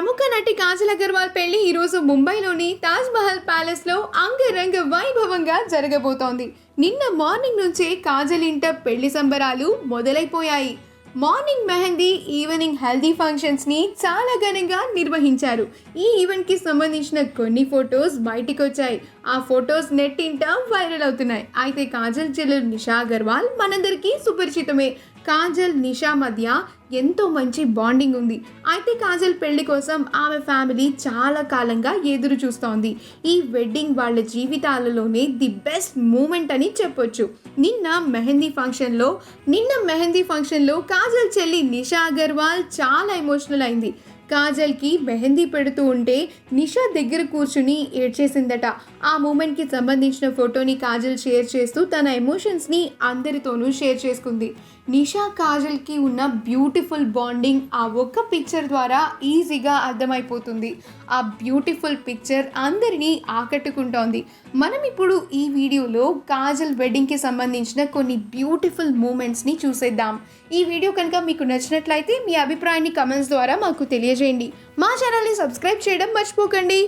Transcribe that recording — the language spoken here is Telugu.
ప్రముఖ నటి కాజల్ అగర్వాల్ పెళ్ళి ఈరోజు ముంబైలోని తాజ్ మహల్ ప్యాలెస్లో అంగరంగ వైభవంగా జరగబోతోంది. నిన్న మార్నింగ్ నుంచే కాజల్ ఇంట పెళ్ళి సంబరాలు మొదలైపోయాయి. మార్నింగ్ మెహందీ ఈవినింగ్ హెల్దీ ఫంక్షన్స్ని చాలా ఘనంగా నిర్వహించారు. ఈ ఈవెంట్కి సంబంధించిన కొన్ని ఫొటోస్ బయటికి వచ్చాయి ఆ ఫొటోస్ నెట్ ఇంట వైరల్ అవుతున్నాయి. అయితే కాజల్ చెల్లెలు నిషా అగర్వాల్ మనందరికీ సుపరిచితమే. కాజల్ నిషా మధ్య ఎంతో మంచి బాండింగ్ ఉంది. అయితే కాజల్ పెళ్ళి కోసం ఆమె ఫ్యామిలీ చాలా కాలంగా ఎదురు చూస్తోంది. ఈ వెడ్డింగ్ వాళ్ళ జీవితాలలోనే ది బెస్ట్ మూమెంట్ అని చెప్పొచ్చు. నిన్న మెహందీ ఫంక్షన్లో నిన్న మెహందీ ఫంక్షన్లో కాజల్ చెల్లి నిషా అగర్వాల్ చాలా ఎమోషనల్ అయింది. కాజల్కి మెహందీ పెడుతూ ఉంటే నిషా దగ్గర కూర్చుని ఏడ్చేసిందట. ఆ మూమెంట్కి సంబంధించిన ఫోటోని కాజల్ షేర్ చేస్తూ తన ఎమోషన్స్ని అందరితోనూ షేర్ చేసుకుంది. నిషా కాజల్కి ఉన్న బ్యూటిఫుల్ బాండింగ్ ఆ ఒక్క పిక్చర్ ద్వారా ఈజీగా అర్థమైపోతుంది. ఆ బ్యూటిఫుల్ పిక్చర్ అందరినీ ఆకట్టుకుంటోంది. మనం ఇప్పుడు ఈ వీడియోలో కాజల్ వెడ్డింగ్కి సంబంధించిన కొన్ని బ్యూటిఫుల్ మూమెంట్స్ని చూసేద్దాం. ఈ వీడియో కనుక మీకు నచ్చినట్లయితే మీ అభిప్రాయాన్ని కమెంట్స్ ద్వారా మాకు తెలియజేయండి. మా ఛానల్ని సబ్స్క్రైబ్ చేయడం మర్చిపోకండి.